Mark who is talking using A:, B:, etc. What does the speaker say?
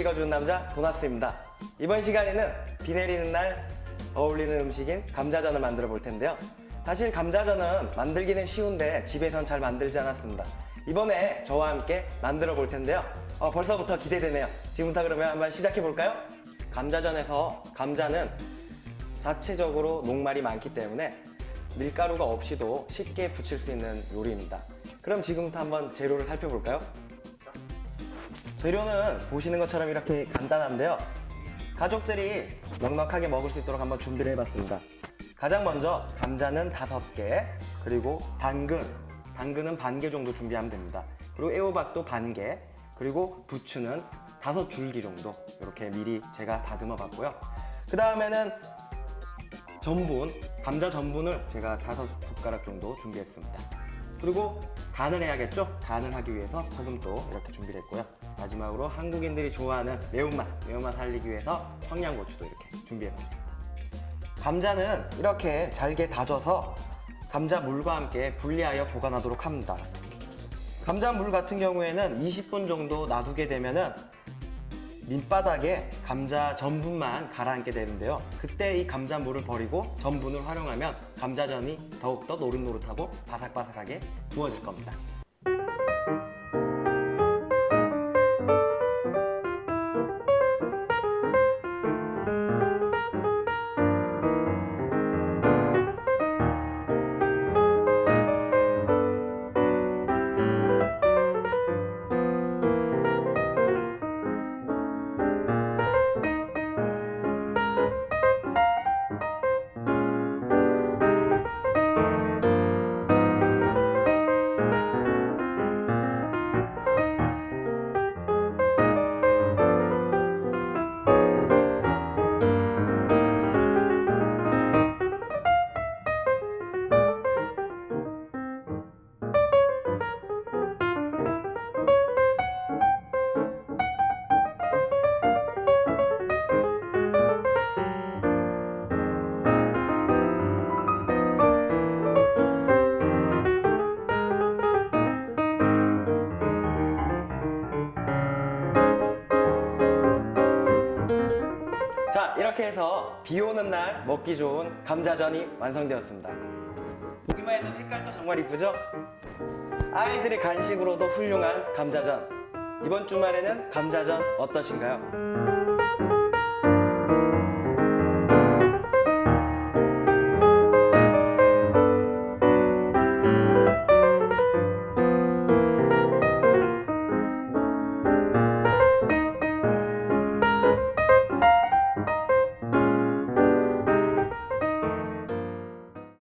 A: 읽어주는 남자 도나스입니다. 이번 시간에는 비 내리는 날 어울리는 음식인 감자전을 만들어 볼 텐데요. 사실 감자전은 만들기는 쉬운데 집에선 잘 만들지 않았습니다. 이번에 저와 함께 만들어 볼 텐데요. 어, 벌써부터 기대되네요. 지금부터 그러면 한번 시작해 볼까요? 감자전에서 감자는 자체적으로 녹말이 많기 때문에 밀가루가 없이도 쉽게 부칠 수 있는 요리입니다. 그럼 지금부터 한번 재료를 살펴볼까요? 재료는 보시는 것처럼 이렇게 간단한데요. 가족들이 넉넉하게 먹을 수 있도록 한번 준비를 해봤습니다. 가장 먼저 감자는 다섯 개, 그리고 당근, 당근은 반 개 정도 준비하면 됩니다. 그리고 애호박도 반 개, 그리고 부추는 다섯 줄기 정도 이렇게 미리 제가 다듬어 봤고요. 그 다음에는 전분, 감자 전분을 제가 다섯 숟가락 정도 준비했습니다. 그리고 간을 해야겠죠? 간을 하기 위해서 소금도 이렇게 준비를 했고요. 마지막으로 한국인들이 좋아하는 매운맛, 매운맛 살리기 위해서 청양고추도 이렇게 준비해봤습니다. 감자는 이렇게 잘게 다져서 감자 물과 함께 분리하여 보관하도록 합니다. 감자 물 같은 경우에는 20분 정도 놔두게 되면은 밑바닥에 감자 전분만 가라앉게 되는데요. 그때 이 감자 물을 버리고 전분을 활용하면 감자전이 더욱더 노릇노릇하고 바삭바삭하게 구워질 겁니다. 이렇게 해서 비 오는 날 먹기 좋은 감자전이 완성되었습니다. 보기만 해도 색깔도 정말 이쁘죠? 아이들의 간식으로도 훌륭한 감자전. 이번 주말에는 감자전 어떠신가요?